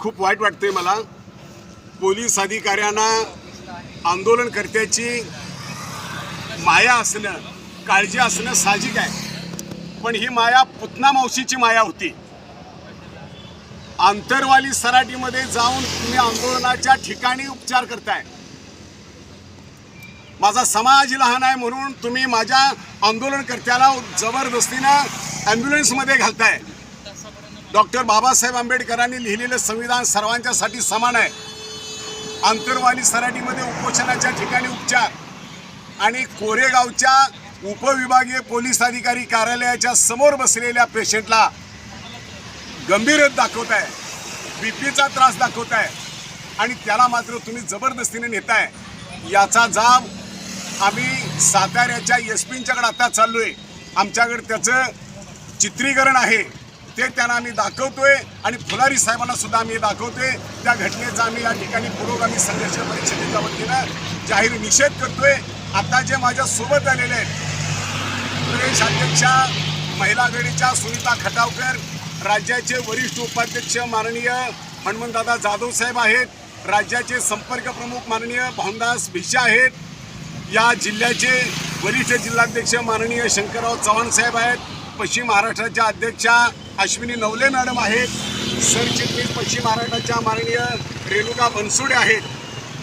खूप वाईट वाटते मला. पोलीस अधिकाऱ्यांना आंदोलनकर्त्याची माया असणं काळजी असणं साहजिक आहे. पण ही माया पुतना मावशीची माया होती. आंतरवाली सराटीमध्ये जाऊन तुम्ही आंदोलनाच्या ठिकाणी उपचार करताय. माझा समाज लहान आहे म्हणून तुम्ही माझ्या आंदोलनकर्त्याला जबरदस्तीनं ॲम्ब्युलन्समध्ये घालताय. डॉक्टर बाबासाहेब आंबेडकरांनी लिहिलेलं संविधान सर्वांच्यासाठी समान आहे. आंतरवाली सराटीमध्ये उपोषणाच्या ठिकाणी उपचार आणि कोरेगावच्या उपविभागीय पोलीस अधिकारी कार्यालयाच्या समोर बसलेल्या पेशंटला गंभीर दाखवत आहे. बी पीचा त्रास दाखवत आहे. आणि त्याला मात्र तुम्ही जबरदस्तीने नेताय. याचा जाब आम्ही साताऱ्याच्या एस पींच्याकडे आता आहे आमच्याकडे त्याचं चित्रीकरण आहे. ते त्यांना आम्ही दाखवतोय आणि फुलारी साहेबांना सुद्धा आम्ही दाखवतोय. त्या घटनेचा आम्ही या ठिकाणी पुरोगामी संघर्ष परिषदेच्या वतीनं जाहीर निषेध करतोय. आता जे माझ्या सोबत आलेले आहेत प्रदेश अध्यक्षा महिला आघाडीच्या सुनीता खटावकर राज्याचे वरिष्ठ उपाध्यक्ष माननीय हनुमंतदादा जाधव साहेब आहेत राज्याचे संपर्क प्रमुख माननीय भावदास भिशा आहेत या जिल्ह्याचे वरिष्ठ जिल्हाध्यक्ष माननीय शंकरराव चव्हाण साहेब आहेत पश्चिम महाराष्ट्राच्या अध्यक्षा अश्विनी नवले मॅडम आहेत. सरचिटणीस पश्चिम महाराष्ट्राच्या माननीय रेणुका बनसुडे आहेत.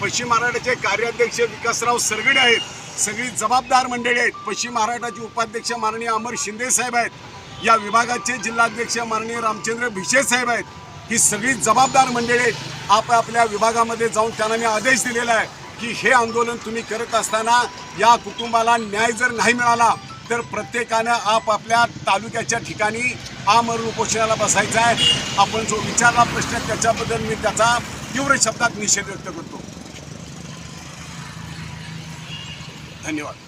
पश्चिम महाराष्ट्राचे कार्याध्यक्ष विकासराव सरगडे आहेत. सगळी जबाबदार मंडळी आहेत. पश्चिम महाराष्ट्राचे उपाध्यक्ष माननीय अमर शिंदे साहेब आहेत. या विभागाचे जिल्हाध्यक्ष माननीय रामचंद्र भिशे साहेब आहेत. ही सगळी जबाबदार मंडळी आहेत. आपापल्या विभागामध्ये जाऊन त्यांना मी आदेश दिलेला आहे की हे आंदोलन तुम्ही करत असताना या कुटुंबाला न्याय जर नाही मिळाला तर प्रत्येकानं आपापल्या तालुक्याच्या ठिकाणी आमरण उपोषणाला बसायचं आहे. आपण जो विचारला प्रश्न त्याच्याबद्दल मी त्याचा तीव्र शब्दात निषेध व्यक्त करतो. धन्यवाद.